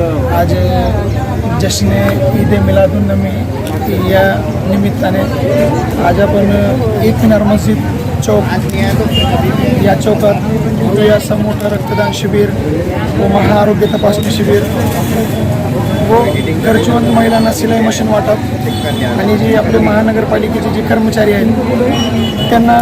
आज जश्न ईद मिलादुलनबी या निमित्ताने आज आपण एक मिनार मस्जिद चौक या चौकात या समोर रक्तदान शिबिर व महाआरोग्य तपासणी शिबिर. व गरजवंत महिलांना सिलाई मशीन वाटप आणि जे आपले महानगरपालिकेचे जे कर्मचारी आहेत त्यांना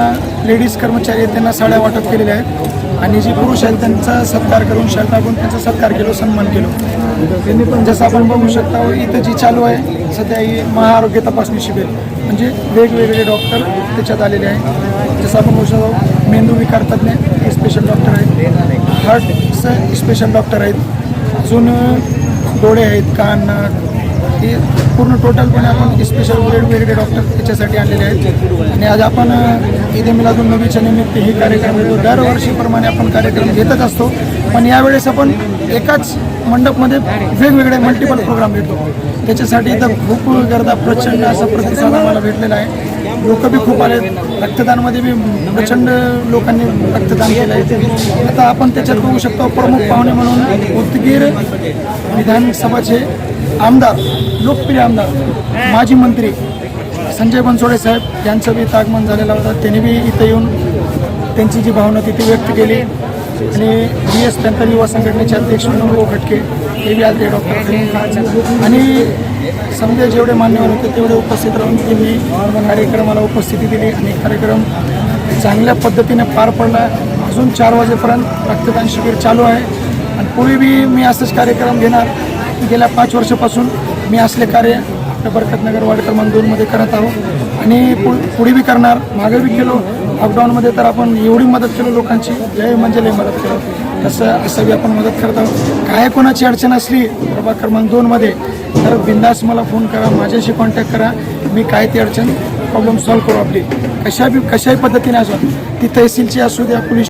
लेडीज कर्मचारी आहेत त्यांना साड्या वाटप केलेल्या आहेत. आणि जे पुरुष आहेत त्यांचा सत्कार करून शर्ट टाकून त्यांचा सत्कार केलो सन्मान केलो. जसं आपण बघू शकता इथं जी चालू आहे सध्या ही महाआरोग्य तपासणी शिबिर. म्हणजे वेगवेगळे डॉक्टर त्याच्यात आलेले आहेत. जसं आपण बघू शकतो मेंदू विकार तज्ज्ञ हे स्पेशल डॉक्टर आहेत. हार्टचं स्पेशल डॉक्टर आहेत. अजून डोळे आहेत कान नाक पूर्ण टोटलपणे आपण स्पेशल वेगवेगळे डॉक्टर त्याच्यासाठी आणलेले आहेत. आणि आज आपण ईद मिलादून नबीच्या निमित्त हे कार्यक्रम घेतो दरवर्षीप्रमाणे आपण कार्यक्रम घेतच असतो. पण यावेळेस आपण एकाच मंडपमध्ये वेगवेगळे मल्टिपल प्रोग्राम घेतो. त्याच्यासाठी इथं खूप गर्दा प्रचंड असा प्रतिसाद आम्हाला भेटलेला आहे. लोक बी खूप आले रक्तदानमध्ये बी प्रचंड लोकांनी रक्तदान केलं आहे आता आपण त्याच्यात बघू शकतो प्रमुख पाहुणे म्हणून उदगीर विधानसभाचे आमदार लोकप्रिय आमदार माजी मंत्री संजय बनसोडे साहेब यांचं बी तागमन झालेलं होतं. त्यांनी बी इथं येऊन त्यांची जी भावना तिथे व्यक्त केली. आणि बी एस पॅन्थर युवा संघटनेचे अध्यक्ष विनोद खटके हे बी आले डॉक्टर आणि समजा जेवढे मान्यवर होते तेवढे उपस्थित राहून त्यांनी कार्यक्रमाला उपस्थिती दिली आणि कार्यक्रम चांगल्या पद्धतीने पार पडला. अजून चार वाजेपर्यंत रक्तदान शिबिर चालू आहे. आणि पूर्वी बी मी असंच कार्यक्रम घेणार. गेल्या पाच वर्षापासून मी असले कार्य आपल्या बरकतनगर वार्ड क्रमांक दोनमध्ये करत आहो. आणि पुढे बी करणार. मागे बी गेलो लॉकडाऊनमध्ये तर आपण एवढी मदत केलो लोकांची लय म्हणजे लय मदत केलो. तसं असं बी आपण मदत करत आहोत. काय कोणाची अडचण असली प्रभाग क्रमांक दोनमध्ये तर बिंदास मला फोन करा माझ्याशी कॉन्टॅक्ट करा. मी काय ती अडचण प्रॉब्लेम सॉल्व्ह करू आपली. कशा बी कशाही पद्धतीने असो ती तहसीलची असू द्या पोलीस